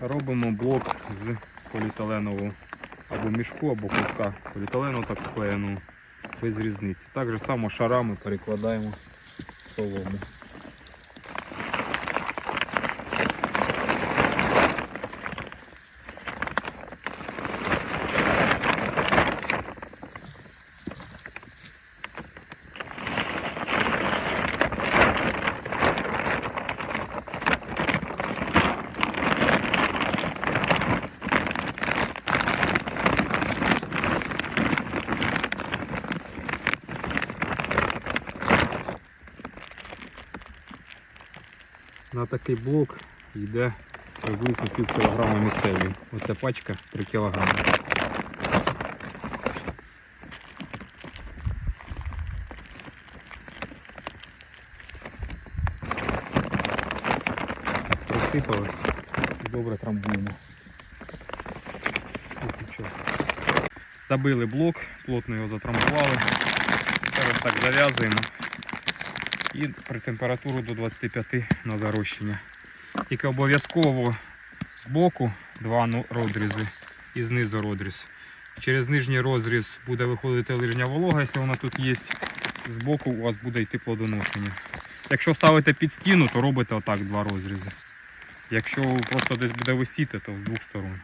Робимо блок з поліетиленового або мішку, або куска поліетилену так склеєного, без різниці. Так же само шарами перекладаємо солому. На такий блок йде приблизно пів кілограма міцелію. Оця пачка 3 кілограми. Присипали і добре трамбуємо. Забили блок, плотно його затрамбували. Зараз так зав'язуємо і при температуру до 25 на зарощення. Тільки обов'язково з боку два ну- розрізи і знизу розріз. Через нижній розріз буде виходити лижня волога, якщо вона тут є. З боку у вас буде йти плодоношення. Якщо ставите під стіну, то робите отак два розрізи. Якщо просто десь буде висіти, то з двох сторон.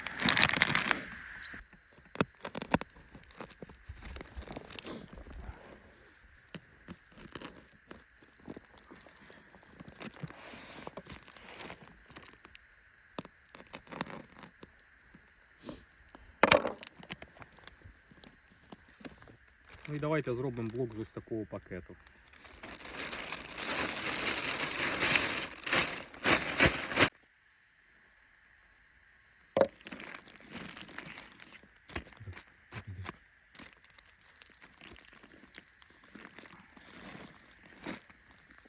Ну і давайте зробимо блок з ось такого пакету.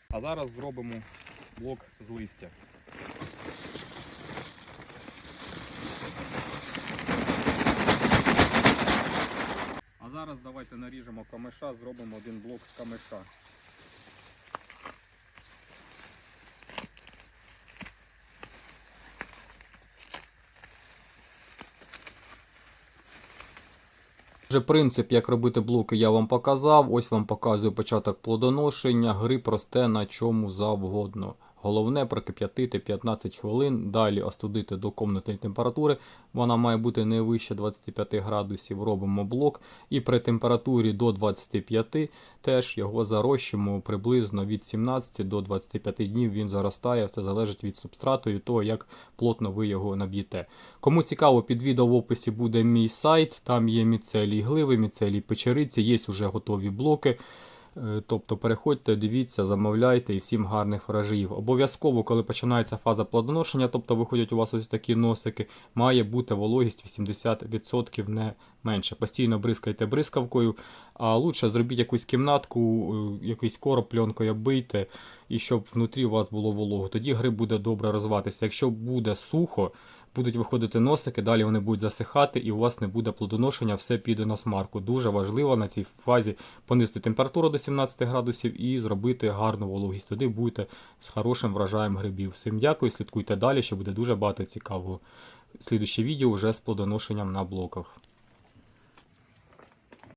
А зараз зробимо блок з листя. А зараз давайте наріжемо камеша, зробимо один блок з камеша. Вже принцип, як робити блоки, я вам показав. Ось вам показую початок плодоношення. Гриб росте на чому завгодно. Головне прокип'ятити 15 хвилин, далі остудити до комнатної температури. Вона має бути не вище 25 градусів. Робимо блок. І при температурі до 25 теж його зарощуємо приблизно від 17 до 25 днів. Він заростає. Це залежить від субстрату і того, як плотно ви його наб'єте. Кому цікаво, під відео в описі буде мій сайт. Там є міцелій гливи, міцелій печериці, є вже готові блоки. Е, Тобто переходьте, дивіться, замовляйте і всім гарних врожаїв. Обов'язково, коли починається фаза плодоношення, тобто виходять у вас ось такі носики, має бути вологість 80% не менше. Постійно бризкайте бризкавкою, а лучше зробіть якусь кімнатку, е, якийсь короб пленкою оббийте, і щоб внутрі у вас було волого. Тоді гриб буде добре розвиватися. Якщо буде сухо, будуть виходити носики, далі вони будуть засихати, і у вас не буде плодоношення, все піде на смарку. Дуже важливо на цій фазі понизити температуру до 17 градусів і зробити гарну вологість. Тоді будете з хорошим врожаєм грибів. Всім дякую, слідкуйте далі, що буде дуже багато цікавого. Слідуще відео вже з плодоношенням на блоках.